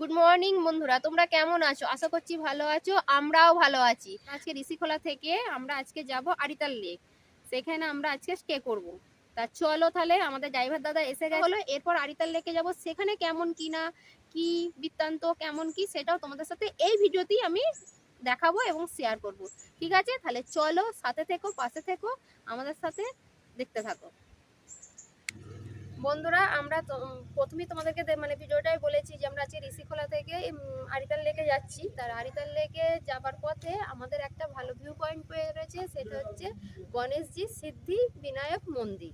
Good morning বন্ধুরা। তোমরা কেমন আছো? আশা করছি ভালো আছো। আমরাও ভালো আছি। আজকে ঋষিখোলা থেকে আমরা আজকে যাব আরিতাল লেক। সেখানে আমরা আজকে স্টে করব। তা চলো তাহলে আমাদের ড্রাইভার দাদা এসে গেল এরপর আরিতাল লেকে যাব। সেখানে কেমন কি না কি বৃত্তান্ত কেমন কি সেটাও তোমাদের সাথে এই ভিডিওতেই আমি দেখাবো এবং শেয়ার করব। ঠিক আছে? তাহলে চলো সাথে থেকো পাশে থেকো আমাদের সাথে দেখতে থাকো। বন্ধুরা, আমরা প্রথমেই তোমাদেরকে মানে ভিডিওটাই বলেছি যে আমরা আজকে ঋষিখোলা থেকে আরিতাল লেকে যাচ্ছি। তার আরিতাল লেকে যাবার পথে আমাদের একটা ভালো ভিউ পয়েন্ট পেয়ে রয়েছে, সেটা হচ্ছে গণেশজি সিদ্ধি বিনায়ক মন্দির।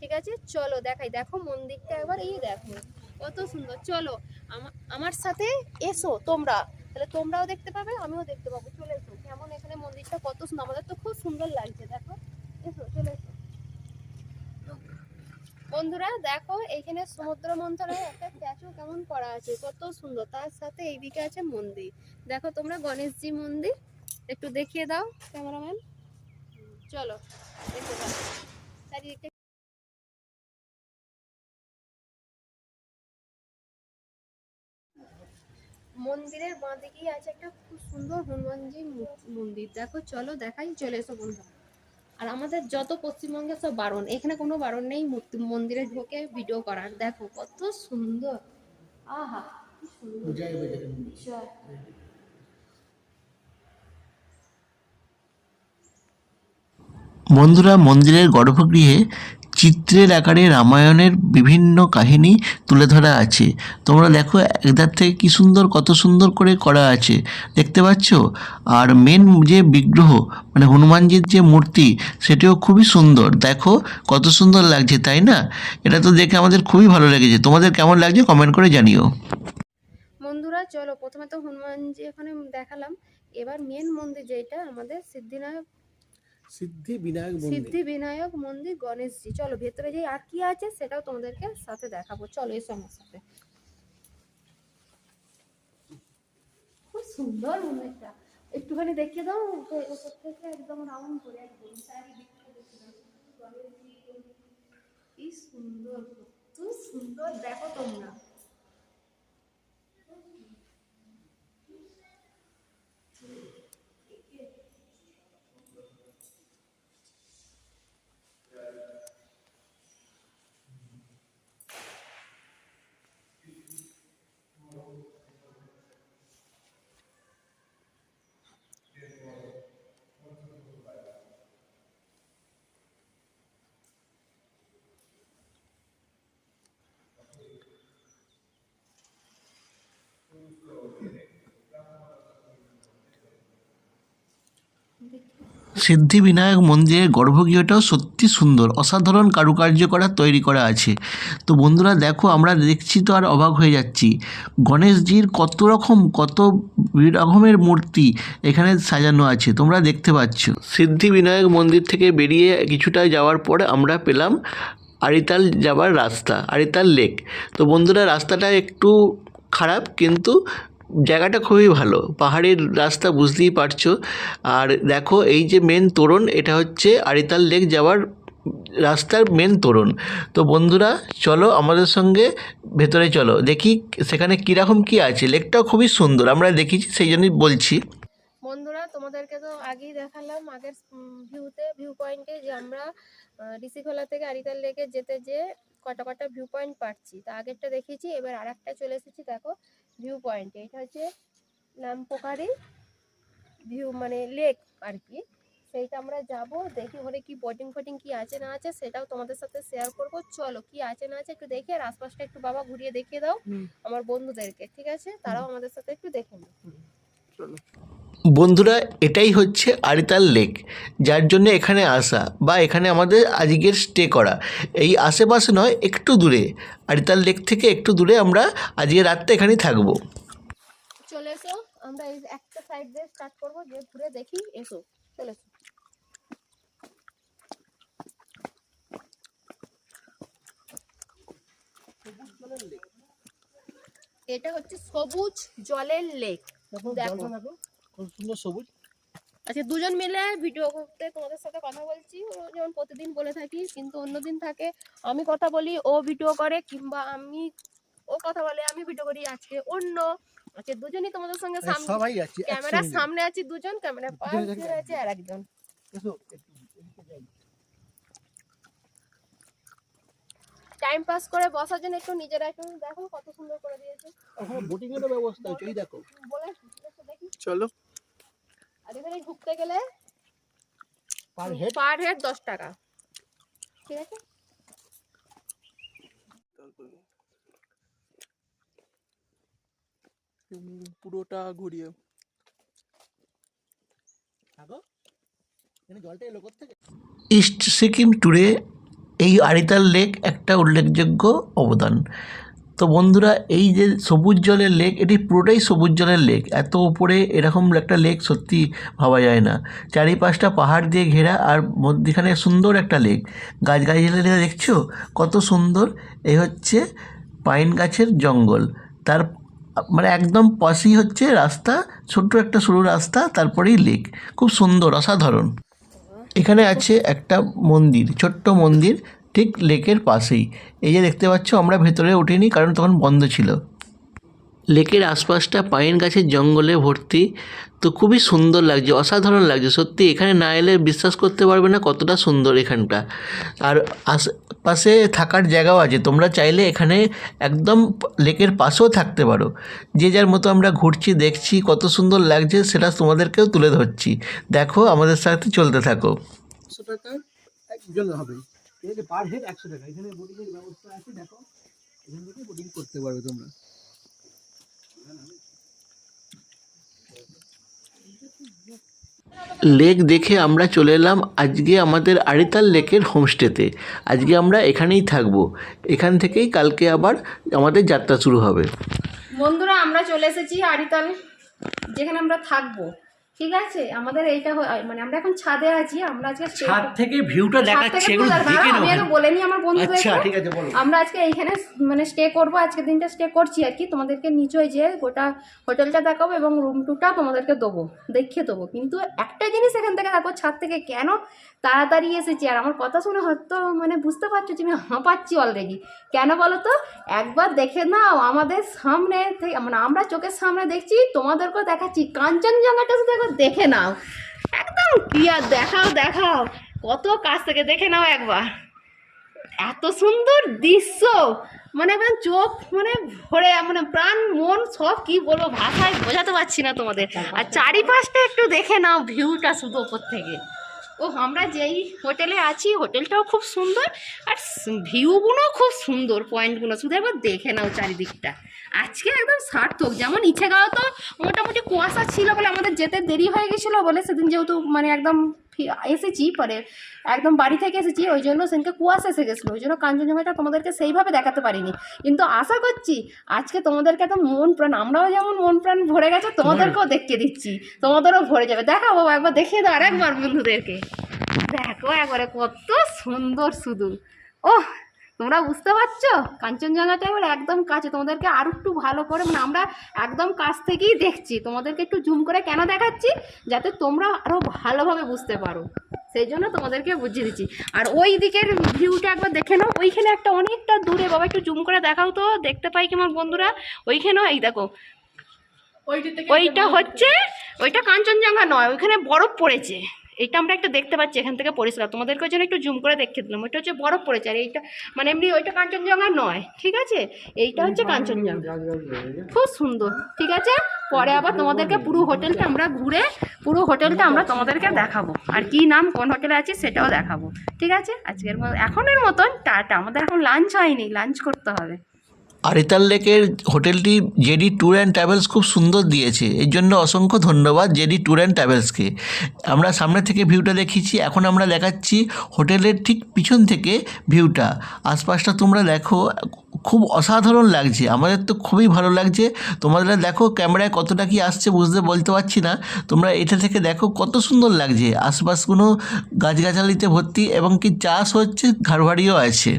ঠিক আছে? চলো দেখাই, দেখো মন্দিরটা একবার, এই দেখো, কত সুন্দর। চলো, আমা- আমার সাথে এসো তোমরা। তাহলে তোমরাও দেখতে পাবে, আমিও দেখতে পাবো। চলে এসো, কেমন এখানে মন্দিরটা কত সুন্দর, আমাদের তো খুব সুন্দর লাগছে, দেখো। এসো, চলে এসো। বন্ধুরা, দেখো, এখানে সমুদ্র মন্থনে একটা স্ট্যাচু কেমন করা আছে, কত সুন্দর। তার সাথে এইদিকে আছে মন্দির। দেখো তোমরা, গণেশজি মন্দির। একটু দেখিয়ে দাও, ক্যামেরাম্যান। চলো, দেখতে মন্দিরের বাঁ দিকেই আছে একটা খুব সুন্দর হনুমানজি মন্দির। দেখো, চলো, দেখাই, চলে এসো বন্ধুরা। আর আমাদের যত পশ্চিমবঙ্গে সব বারণ এখানে কোনো বারণ নেই মূর্তি মন্দিরে ঢোকে ভিডিও করার। দেখো কত সুন্দর। আহা। বন্ধুরা মন্দিরের গর্ভগৃহে চিত্রের আকারে রামায়ণের বিভিন্ন কাহিনী তুলে ধরা আছে। তোমরা দেখো একধার থেকে কি সুন্দর, কত সুন্দর করে করা আছে। দেখতে পাচ্ছ? আর মেন যে বিগ্রহ মানে হনুমানজির যে মূর্তি, সেটিও খুবই সুন্দর। দেখো, কত সুন্দর লাগছে, তাই না? এটা তো দেখে আমাদের খুবই ভালো লেগেছে। তোমাদের কেমন লাগছে কমেন্ট করে জানিও। বন্ধুরা, চলো, প্রথমে তো হনুমানজি এখানে দেখালাম। এবার মেন মন্দির যেটা, আমাদের সিদ্ধিনায়ক সিদ্ধি বিনায়ক মন্দির। সিদ্ধি বিনায়ক মন্দির গণেশজি। চলো ভেতরে যে আর কি আছে সেটাও তোমাদেরকে সাথে দেখাবো। চলো এসো আমার সাথে। খুব সুন্দর মন্দিরটা। একটুখানি দেখিয়ে দাও ওপর থেকে একদম রাউন্ড করে একদম চারিদিকটা গণেশজি, কি সুন্দর কত সুন্দর। দেখো তোমরা। সিদ্ধিবিনায়ক মন্দিরের গর্ভগৃহটাও সত্যি সুন্দর, অসাধারণ কারুকার্য করা, তৈরি করা আছে। তো বন্ধুরা, দেখো, আমরা দেখছি তো আর অবাক হয়ে যাচ্ছি। গণেশজির কত রকম, কত রকমের মূর্তি এখানে সাজানো আছে, তোমরা দেখতে পাচ্ছ। সিদ্ধিবিনায়ক মন্দির থেকে বেরিয়ে কিছুটা যাওয়ার পরে আমরা পেলাম আরিতাল যাবার রাস্তা, আরিতাল লেক। তো বন্ধুরা, রাস্তাটা একটু খারাপ, কিন্তু জায়গাটা খুবই ভালো। পাহাড়ের রাস্তা বুঝতেই পারছ। আর দেখো, এই যে মেন তোরণ, এটা হচ্ছে আরিতাল লেক যাওয়ার রাস্তার মেন তোরণ। তো বন্ধুরা, চলো আমাদের সঙ্গে ভেতরে চলো। দেখি সেখানে কীরকম কী আছে। লেকটাও খুবই সুন্দর, আমরা দেখেছি সেই জন্যই বলছি। বন্ধুরা, তোমাদেরকে তো আগেই দেখালাম, আগের ভিউতে ভিউ পয়েন্টে যে আমরা ঋষিখোলা থেকে আরিতাল লেকে যেতে যে কটা কটা ভিউ পয়েন্ট পাচ্ছি। তা আগেরটা দেখিয়েছি, এবার আর চলে এসেছি, দেখো। ভিউ পয়েন্ট এটা হচ্ছে নামপোখারি ভিউ মানে লেক আর কি সেইটা আমরা যাব দেখি ওখানে কি বোটিং ফোটিং কি আছে না আছে সেটাও তোমাদের সাথে শেয়ার করব। চলো কি আছে না আছে একটু দেখে আর আশপাশটা একটু বাবা ঘুরিয়ে দেখিয়ে দাও আমার বন্ধুদেরকে ঠিক আছে? তারাও আমাদের সাথে একটু দেখে চলো বন্ধুরা, এটাই হচ্ছে আরিতাল লেক, যার জন্য এখানে আসা বা এখানে আমাদের আজকের স্টে করা। এই আশেপাশে নয়, একটু দূরে। আরিতাল লেক থেকে একটু দূরে আমরা আজকে রাতটা এখানেই থাকব। চলে এসো, আমরা এই একটা সাইড দিয়ে স্টার্ট করব, যে ঘুরে দেখি, এসো, চলে এসো। এটা হচ্ছে সবুজ জলের লেক। দেখো সুন্দর সবুজ। আচ্ছা দুজন মিলে ভিডিও করতে তোমাদের সাথে কথা বলছি। ও যেমন প্রতিদিন বলে থাকি কিন্তু অন্যদিন থাকে আমি কথা বলি ও ভিডিও করে কিংবা আমি ও কথা বলে আমি ভিডিও করি আজকে অন্য। আচ্ছা দুজনই তোমাদের সঙ্গে মানে সামনে সবাই আছে ক্যামেরার সামনে আছি দুজন ক্যামেরার পাশে আছে আর একজন এসো, একটু এদিকে যাই। টাইম পাস করে বসার জন্য একটু নিজেরা একটু দেখো কত সুন্দর করে দিয়েছে। ওখানে বোটিং এর ব্যবস্থা আছে এই দেখো। বলে দেখি চলো। আর এখানে ঢুকতে গেলে পার হেড পার হেড দশ টাকা। ঠিক আছে? পুরোটা ঘুরিয়ে। ইস্ট সিকিম ট্যুরে এই আরিতাল লেক একটা উল্লেখযোগ্য অবদান। তো বন্ধুরা, এই যে সবুজ জলের লেক, এটি পুরোটাই সবুজ জলের লেক। এত উপরে এরকম একটা লেক সত্যি ভাবা যায় না। চারিপাশটা পাহাড় দিয়ে ঘেরা আর মধ্যখানে সুন্দর একটা লেক। গাছ গাছগাছালি দেখছ? কত সুন্দর। এই হচ্ছে পাইন গাছের জঙ্গল। তার মানে একদম পাশেই হচ্ছে রাস্তা, ছোট্ট একটা সরু রাস্তা, তারপরেই লেক। খুব সুন্দর, অসাধারণ। এখানে আছে একটা মন্দির, ছোট্ট মন্দির ঠিক লেকের পাশেই। এই যে দেখতে পাচ্ছ, আমরা ভেতরে উঠিনি কারণ তখন বন্ধ ছিল। লেকের আশপাশটা পাইন গাছের জঙ্গলে ভর্তি। তো খুবই সুন্দর লাগছে, অসাধারণ লাগছে। সত্যি এখানে না এলে বিশ্বাস করতে পারবে না কতটা সুন্দর এখানটা। আর আশপাশে থাকার জায়গাও আছে, তোমরা চাইলে এখানে একদম লেকের পাশেও থাকতে পারো। যে যার মতো আমরা ঘুরছি, দেখছি, কত সুন্দর লাগছে সেটা তোমাদেরকেও তুলে ধরছি। দেখো, আমাদের সাথে চলতে থাকো। একশো টাকা হবে। ব্যবস্থা আছে, দেখো। এখান থেকে বোটিং করতে পারবে তোমরা। লেক দেখে আমরা চলে এলাম আজকে আমাদের আড়িতাল লেকের হোমস্টেতে আজকে আমরা এখানেই থাকব। এখান থেকেই কালকে আবার আমাদের যাত্রা শুরু হবে। বন্ধুরা, আমরা চলে এসেছি আরিতাল যেখানে আমরা থাকব। ঠিক আছে? আমাদের এইটা মানে আমরা এখন ছাদে আছি আমরা আজকে ছাদ থেকে ভিউটা দেখাচ্ছে এগুলো দেখে দাঁড়াও, নাও আমি আগে বলে নিই আমার বন্ধুদেরকে আচ্ছা ঠিক আছে বলো। আমরা আজকে এইখানে মানে স্টে করব আজকে দিনটা স্টে করছি আর কি। তোমাদেরকে নিচে যে গোটা হোটেলটা দেখাবো এবং রুম টুটা তোমাদেরকে দেবো দেখিয়ে দেবো। কিন্তু একটা জিনিস এখান থেকে দেখো ছাদ থেকে কেন তাড়াতাড়ি এসেছি? আর আমার কথা শুনে হয়তো মানে বুঝতে পারছ যে আমি হাঁপাচ্ছি অলরেডি কেন বলো তো? একবার দেখে নাও আমাদের সামনে থেকে মানে আমরা চোখের সামনে দেখছি তোমাদেরকেও দেখাচ্ছি। কাঞ্চনজঙ্ঘাটা শুধু একবার দেখে নাও। একদম ক্লিয়ার দেখাও দেখাও। কত কাছ থেকে দেখে নাও একবার। এত সুন্দর দৃশ্য। মানে একদম চোখ মানে ভরে মানে প্রাণ, মন সব কি বলব, ভাষায় বোঝাতে পারছি না তোমাদের। আর চারিপাশটা একটু দেখে নাও, ভিউটা শুধু ওপর থেকে। ও, আমরা যেই হোটেলে আছি, হোটেলটাও খুব সুন্দর। আর ভিউগুলো খুব সুন্দর পয়েন্টগুলো শুধু একবার দেখে নাও চারিদিকটা। আজকে একদম সার্থক। যেমন ইচ্ছে গাও তো মোটামুটি কুয়াশা ছিল বলে আমাদের যেতে দেরি হয়ে গেছিল বলে সেদিন যেহেতু মানে একদম এসেছি, পরে একদম বাড়ি থেকে এসেছি, ওই জন্য সেদিনকে কুয়াশা এসে গেছিল। ওই জন্য কাঞ্চনজঙ্ঘাটা তোমাদেরকে সেইভাবে দেখাতে পারিনি। কিন্তু আশা করছি আজকে তোমাদেরকে একদম মন প্রাণ, আমরাও যেমন মন প্রাণ ভরে গেছে, তোমাদেরকেও দেখিয়ে দিচ্ছি। তোমাদেরও ভরে যাবে। দেখাবো একবার দেখিয়ে দাও আরেকবার বন্ধুদেরকে। দেখো একবারে কত সুন্দর শুধু ও তোমরা বুঝতে পারছ? কাঞ্চনজঙ্ঘাটা এবার একদম কাছে তোমাদেরকে আরও একটু ভালো করে মানে আমরা একদম কাছ থেকেই দেখছি। তোমাদেরকে একটু জুম করে কেন দেখাচ্ছি? যাতে তোমরা আরও ভালোভাবে বুঝতে পারো। সেই জন্য তোমাদেরকে বুঝিয়ে দিচ্ছি। আর ওই দিকের ভিউটা একবার দেখে নাও। ওইখানে একটা অনেকটা দূরে বাবা একটু জুম করে দেখাও তো দেখতে পাই কি আমার বন্ধুরা। ওইখানেও এই দেখো। ওইটা হচ্ছে ওইটা কাঞ্চনজঙ্ঘা নয় ওইখানে বরফ পড়েছে। এইটা আমরা একটা দেখতে পাচ্ছি এখান থেকে পরিষ্কার। তোমাদেরকে জন্য একটু জুম করে দেখে দিলাম। ওইটা হচ্ছে বরফ পড়েছে আর এইটা মানে এমনি ওইটা কাঞ্চনজঙ্ঘা নয় ঠিক আছে? এইটা হচ্ছে কাঞ্চনজঙ্ঘা। খুব সুন্দর ঠিক আছে? পরে আবার তোমাদেরকে পুরো হোটেলটা আমরা ঘুরে পুরো হোটেলটা আমরা তোমাদেরকে দেখাবো। আর কি নাম কোন হোটেলে আছে সেটাও দেখাবো ঠিক আছে? আজকের মতো এখনের মতন টাটা। আমাদের এখন লাঞ্চ হয়নি লাঞ্চ করতে হবে। আরিতাল লেকের হোটেলটি জেডি ট্যুর অ্যান্ড ট্রাভেলস খুব সুন্দর দিয়েছে। এর জন্য অসংখ্য ধন্যবাদ জেডি ট্যুর অ্যান্ড ট্রাভেলসকে। আমরা সামনে থেকে ভিউটা দেখিয়েছি, এখন আমরা দেখাচ্ছি হোটেলের ঠিক পিছন থেকে ভিউটা। আশপাশটা তোমরা দেখো, খুব অসাধারণ লাগছে, আমাদের তো খুবই ভালো লাগছে। তোমাদের দেখো ক্যামেরায় কতটা কি আসছে বুঝতে বলতে পারছি না। তোমরা এটা থেকে দেখো কত সুন্দর লাগছে, আশপাশগুলো গাছগাছালিতে ভর্তি এবং কি চাষ হচ্ছে ঘরবাড়িও আছে।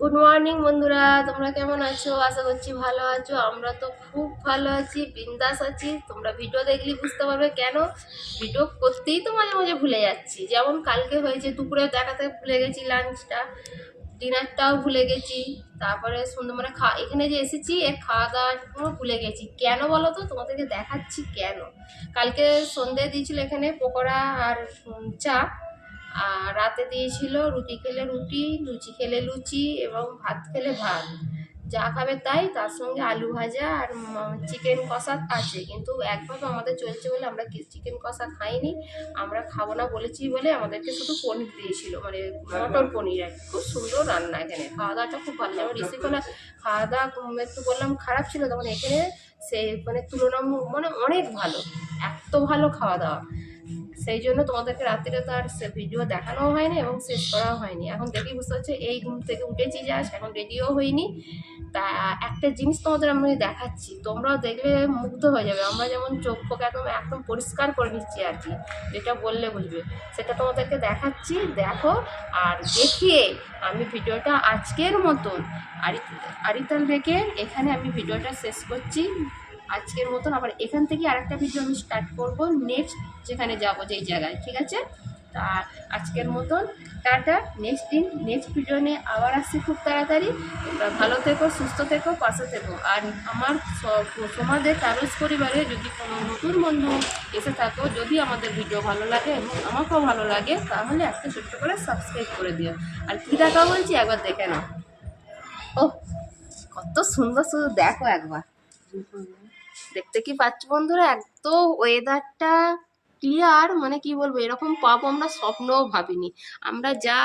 গুড মর্নিং বন্ধুরা। তোমরা কেমন আছো? আশা করছি ভালো আছো। আমরা তো খুব ভালো আছি, বিন্দাস আছি। তোমরা ভিডিও দেখলে বুঝতে পারবে কেন ভিডিও করতেই তো মাঝে মাঝে ভুলে যাচ্ছি। যেমন কালকে হয়েছে, দুপুরে দেখাতে ভুলে গেছি লাঞ্চটা ডিনারটাও ভুলে গেছি। তারপরে সুন্দর মানে খা এখানে যে এসেছি এ খাওয়া দাওয়া পুরো ভুলে গেছি। কেন বলো তো? তোমাদেরকে দেখাচ্ছি কেন? কালকে সন্ধে দিয়েছিল এখানে পকোড়া আর চা। রাতে দিয়েছিল রুটি খেলে রুটি লুচি খেলে লুচি এবং ভাত খেলে ভাত। যা খাবে তাই তার সঙ্গে আলু ভাজা আর চিকেন কষা আছে। কিন্তু একভাবে আমাদের চলছে বলে আমরা চিকেন কষা খাইনি আমরা খাব না বলেছি বলে আমাদেরকে শুধু পনির দিয়েছিল। মানে মটর পনির আর খুব সুন্দর রান্না এখানে। খাওয়া দাওয়াটা খুব ভালো যেমন ঋষিকোলা খাওয়া দাওয়া একটু বললাম খারাপ ছিল তখন এখানে সে মানে তুলনামূলক মানে অনেক ভালো। এত ভালো খাওয়া দাওয়া। সেই জন্য তোমাদেরকে রাত্রিরে তো আর ভিডিও দেখানোও হয়নি এবং শেষ করাও হয়নি। এখন দেখি বুঝতে হচ্ছে এই ঘুম থেকে উঠেছি যাস এখন রেডিও হইনি। তা একটা জিনিস তোমাদের আমি দেখাচ্ছি, তোমরাও দেখলে মুগ্ধ হয়ে যাবে। আমরা যেমন চোখ একদম একদম পরিষ্কার করে নিচ্ছি আর কি, যেটা বললে বুঝবে। সেটা তোমাদেরকে দেখাচ্ছি, দেখো আর দেখিয়ে আমি ভিডিওটা আজকের মতন আরি আরিতাল রেখে এখানে আমি ভিডিওটা শেষ করছি। আজকের মতন আবার এখান থেকে আরেকটা ভিডিও আমি স্টার্ট করব নেক্সট যেখানে যাব যেই জায়গায়, ঠিক আছে? তা আজকের মতন, টাটা নেক্সট দিন নেক্সট ভিডিও আবার আসছি খুব তাড়াতাড়ি। তোমরা ভালো থেকো, সুস্থ থেকো, পাশে থেকো। আর আমার সমাজে ট্রাভেলস পরিবারে যদি কোনো নতুন বন্ধু এসে থাকো, যদি আমাদের ভিডিও ভালো লাগে এবং আমাকেও ভালো লাগে, তাহলে একটা ছোট্ট করে সাবস্ক্রাইব করে দিও। আর কী দেখা বলছি একবার দেখে নাও। ও, কত সুন্দর সুন্দর দেখো একবার। দেখতে কি পাচ্ছ বন্ধুরা? এত ওয়েদারটা ক্লিয়ার মানে কি বলব, এরকম পাবো আমরা স্বপ্নও ভাবিনি। আমরা যা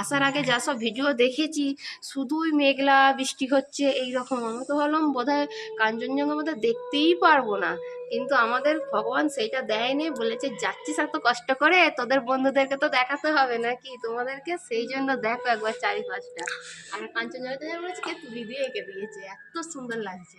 আসার আগে যা সব ভিডিও দেখেছি, শুধুই মেঘলা বৃষ্টি হচ্ছে এই রকম আমি তো ভাবলাম বোধহয় কাঞ্চনজঙ্ঘা মধ্যে দেখতেই পারব না। কিন্তু আমাদের ভগবান সেইটা দেয়নি, বলেছে যাচ্ছিস এত কষ্ট করে, তোদের বন্ধুদেরকে তো দেখাতে হবে নাকি? তোমাদেরকে সেই জন্য দেখো একবার চারিপাশটা। আর কাঞ্চনজঙ্ঘাতে বলেছে কে তুলি দিয়ে এঁকে দিয়েছে, এত সুন্দর লাগছে।